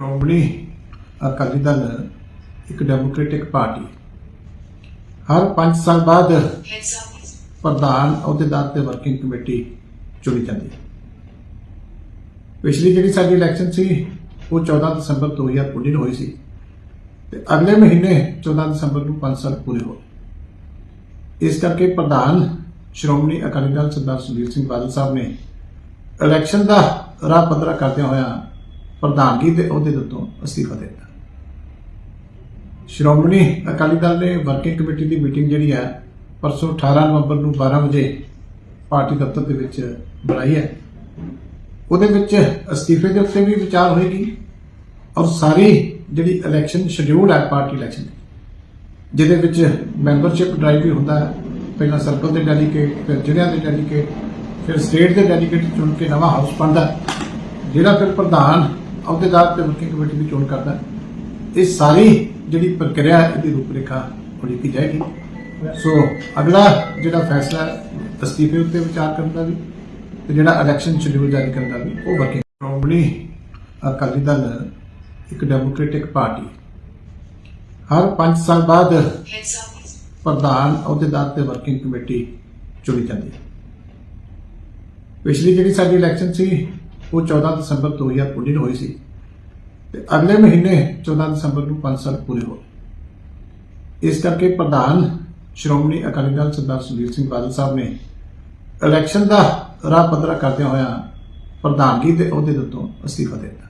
ਸ਼੍ਰੋਮਣੀ ਅਕਾਲੀ ਦਲ ਇੱਕ democratic party. ਹਰ 5 ਸਾਲ ਬਾਅਦ ਪ੍ਰਧਾਨ ਅਹੁਦੇਦਾਰ ਤੇ ਵਰਕਿੰਗ ਕਮੇਟੀ ਚੁਣੀ ਜਾਂਦੀ ਹੈ। ਪਿਛਲੀ ਜਿਹੜੀ ਸਾਡੀ ਇਲੈਕਸ਼ਨ ਸੀ, ਉਹ 14 ਦਸੰਬਰ 2019 ਨੂੰ ਹੋਈ ਸੀ ਤੇ ਅਗਲੇ ਮਹੀਨੇ 14 ਦਸੰਬਰ ਨੂੰ 5 ਸਾਲ ਪੂਰੇ ਹੋ ਗਏ। ਇਸ ਕਰਕੇ ਪ੍ਰਧਾਨ ਸ਼੍ਰੋਮਣੀ ਅਕਾਲੀ ਦਲ ਸਰਦਾਰ ਸੁਖਬੀਰ ਸਿੰਘ ਬਾਦਲ ਸਾਹਿਬ ਨੇ ਇਲੈਕਸ਼ਨ ਦਾ ਰਾਹ ਪੱਧਰਾ ਕਰਦਿਆਂ ਹੋਇਆਂ ਪ੍ਰਧਾਨਗੀ ਦੇ ਅਹੁਦੇ ਦੇ ਅਸਤੀਫਾ ਦਿੱਤਾ। ਸ਼੍ਰੋਮਣੀ ਅਕਾਲੀ ਦਲ ਨੇ ਵਰਕਿੰਗ ਕਮੇਟੀ ਦੀ ਮੀਟਿੰਗ ਜਿਹੜੀ ਹੈ, ਪਰਸੋਂ 18 ਨਵੰਬਰ ਨੂੰ 12 ਵਜੇ ਪਾਰਟੀ ਦਫ਼ਤਰ ਦੇ ਵਿੱਚ ਬੁਲਾਈ ਹੈ। ਉਹਦੇ ਵਿੱਚ ਅਸਤੀਫੇ ਦੇ ਉੱਤੇ ਵੀ ਵਿਚਾਰ ਹੋਏਗੀ ਔਰ ਸਾਰੀ ਜਿਹੜੀ ਇਲੈਕਸ਼ਨ ਸ਼ਡਿਊਲ ਹੈ ਪਾਰਟੀ ਇਲੈਕਸ਼ਨ ਦੀ ਜਿਹਦੇ ਵਿੱਚ ਮੈਂਬਰਸ਼ਿਪ ਡਰਾਈਵ ਵੀ ਹੁੰਦਾ ਹੈ। ਪਹਿਲਾਂ ਸਰਕਲ ਦੇ ਡੈਲੀਗੇਟ ਫਿਰ ਜ਼ਿਲ੍ਹਿਆਂ ਦੇ ਡੈਲੀਗੇਟ ਫਿਰ ਸਟੇਟ ਦੇ ਡੈਲੀਗੇਟ ਚੁਣ ਕੇ ਨਵਾਂ ਹਾਊਸ ਬਣਦਾ ਜਿਹੜਾ ਫਿਰ ਪ੍ਰਧਾਨ ਅਹੁਦੇਦਾਰ ਤੇ ਵਰਕਿੰਗ ਕਮੇਟੀ ਦੀ ਚੋਣ ਕਰਦਾ ਇਹ ਸਾਰੀ ਜਿਹੜੀ ਪ੍ਰਕਿਰਿਆ ਹੈ ਇਹਦੀ ਰੂਪਰੇਖਾ ਉਲੀਕੀ ਜਾਏਗੀ। ਸੋ ਅਗਲਾ ਜਿਹੜਾ ਫੈਸਲਾ ਹੈ, ਅਸਤੀਫੇ ਉੱਤੇ ਵਿਚਾਰ ਕਰਨ ਦਾ ਵੀ ਤੇ ਜਿਹੜਾ ਇਲੈਕਸ਼ਨ ਸ਼ਡਿਊਲ ਜਾਰੀ ਕਰਨ ਦਾ ਵੀ ਉਹ ਵਰਕਿੰਗ ਸ਼੍ਰੋਮਣੀ ਅਕਾਲੀ ਦਲ ਇੱਕ ਡੈਮੋਕ੍ਰੈਟਿਕ ਪਾਰਟੀ ਹਰ 5 ਸਾਲ ਬਾਅਦ ਪ੍ਰਧਾਨ ਅਹੁਦੇਦਾਰ ਤੇ ਵਰਕਿੰਗ ਕਮੇਟੀ ਚੁਣੀ ਜਾਂਦੀ ਹੈ। ਪਿਛਲੀ ਜਿਹੜੀ ਸਾਡੀ ਇਲੈਕਸ਼ਨ ਸੀ ਉਹ 14 ਦਸੰਬਰ 2019 ਨੂੰ ਹੋਈ ਸੀ। ਤੇ ਅਗਲੇ ਮਹੀਨੇ 14 ਦਸੰਬਰ ਨੂੰ 5 ਸਾਲ ਪੂਰੇ ਹੋਏ ਇਸ ਕਰਕੇ ਪ੍ਰਧਾਨ ਸ਼੍ਰੋਮਣੀ ਅਕਾਲੀ ਦਲ ਸਰਦਾਰ ਸੁਖਬੀਰ ਸਿੰਘ ਬਾਦਲ ਸਾਹਿਬ ਨੇ ਇਲੈਕਸ਼ਨ ਦਾ ਰਾਹ ਪੱਧਰਾ ਕਰਦਿਆਂ ਹੋਇਆ ਪ੍ਰਧਾਨਗੀ ਦੇ ਅਹੁਦੇ ਦੇ ਉੱਤੋਂ ਅਸਤੀਫਾ ਦਿੱਤਾ।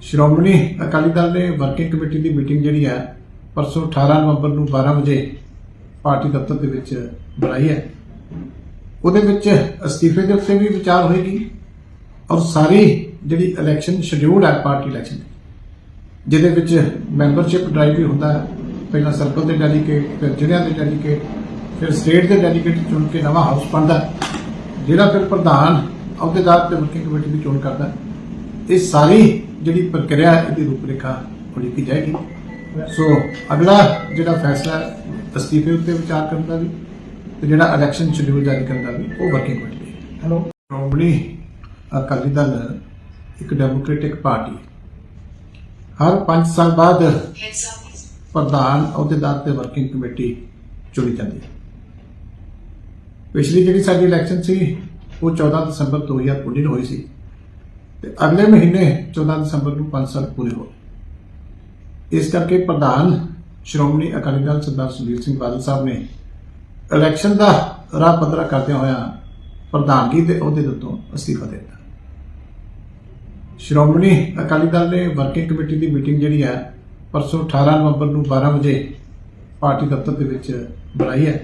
ਸ਼੍ਰੋਮਣੀ ਅਕਾਲੀ ਦਲ ਨੇ ਵਰਕਿੰਗ ਕਮੇਟੀ ਦੀ ਮੀਟਿੰਗ ਜਿਹੜੀ ਹੈ ਪਰਸੋਂ 18 ਨਵੰਬਰ ਨੂੰ 12 ਵਜੇ ਪਾਰਟੀ ਦਫ਼ਤਰ ਦੇ ਵਿੱਚ ਬੁਲਾਈ ਹੈ। ਉਹਦੇ ਵਿੱਚ ਅਸਤੀਫੇ ਦੇ ਉੱਤੇ ਵੀ ਵਿਚਾਰ ਹੋਏਗੀ ਔਰ ਸਾਰੀ ਜਿਹੜੀ ਇਲੈਕਸ਼ਨ ਸ਼ਡਿਊਲ ਹੈ ਪਾਰਟੀ ਇਲੈਕਸ਼ਨ ਜਿਹਦੇ ਵਿੱਚ ਮੈਂਬਰਸ਼ਿਪ ਡਰਾਈਵ ਵੀ ਹੁੰਦਾ ਹੈ। ਪਹਿਲਾਂ ਸਰਕਲ ਦੇ ਡੈਲੀਗੇਟ ਫਿਰ ਜ਼ਿਲ੍ਹਿਆਂ ਦੇ ਡੈਲੀਗੇਟ ਫਿਰ ਸਟੇਟ ਦੇ ਡੈਲੀਗੇਟ ਚੁਣ ਕੇ ਨਵਾਂ ਹਾਊਸ ਬਣਦਾ ਜਿਹੜਾ ਫਿਰ ਪ੍ਰਧਾਨ ਅਹੁਦੇਦਾਰ ਤੇ ਵਰਕਿੰਗ ਕਮੇਟੀ ਦੀ ਚੋਣ ਕਰਦਾ। ਇਹ ਸਾਰੀ ਜਿਹੜੀ ਪ੍ਰਕਿਰਿਆ ਹੈ ਇਹਦੀ ਰੂਪਰੇਖਾ ਉਲੀਕੀ ਜਾਏਗੀ। ਸੋ ਅਗਲਾ ਜਿਹੜਾ ਫੈਸਲਾ ਅਸਤੀਫੇ ਉੱਤੇ ਵਿਚਾਰ ਕਰਨ ਦਾ ਵੀ ਤੇ ਜਿਹੜਾ ਇਲੈਕਸ਼ਨ ਸ਼ਡਿਊਲ ਜਾਰੀ ਕਰਨ ਦਾ ਵੀ ਉਹ working committee hello Shiromani Akali Dal ਇੱਕ ਡੈਮੋਕ੍ਰੈਟਿਕ ਪਾਰਟੀ। ਹਰ 5 ਸਾਲ ਬਾਅਦ ਪ੍ਰਧਾਨ ਅਹੁਦੇਦਾਰ ਤੇ ਵਰਕਿੰਗ ਕਮੇਟੀ ਚੁਣੀ ਜਾਂਦੀ ਹੈ। ਪਿਛਲੀ ਜਿਹੜੀ ਸਾਡੀ ਇਲੈਕਸ਼ਨ ਸੀ, ਉਹ 14 ਦਸੰਬਰ 2019 ਨੂੰ ਹੋਈ ਸੀ ਤੇ ਅਗਲੇ ਮਹੀਨੇ 14 ਦਸੰਬਰ ਨੂੰ 5 ਸਾਲ ਪੂਰੇ ਹੋਏ। ਇਸ ਕਰਕੇ ਪ੍ਰਧਾਨ ਸ਼੍ਰੋਮਣੀ ਅਕਾਲੀ ਦਲ ਸਰਦਾਰ ਸੁਖਬੀਰ ਸਿੰਘ ਬਾਦਲ ਸਾਹਿਬ ਨੇ ਇਲੈਕਸ਼ਨ ਦਾ ਰਾਹ ਪੱਧਰਾ ਕਰਦਿਆਂ ਹੋਇਆਂ ਪ੍ਰਧਾਨਗੀ ਦੇ ਅਹੁਦੇ ਦੇ ਉੱਤੋਂ ਅਸਤੀਫਾ ਦਿੱਤਾ। ਸ਼੍ਰੋਮਣੀ ਅਕਾਲੀ ਦਲ ਨੇ ਵਰਕਿੰਗ ਕਮੇਟੀ ਦੀ ਮੀਟਿੰਗ ਜਿਹੜੀ ਹੈ, ਪਰਸੋਂ 18 ਨਵੰਬਰ ਨੂੰ 12 ਵਜੇ ਪਾਰਟੀ ਦਫ਼ਤਰ ਦੇ ਵਿੱਚ ਬੁਲਾਈ ਹੈ।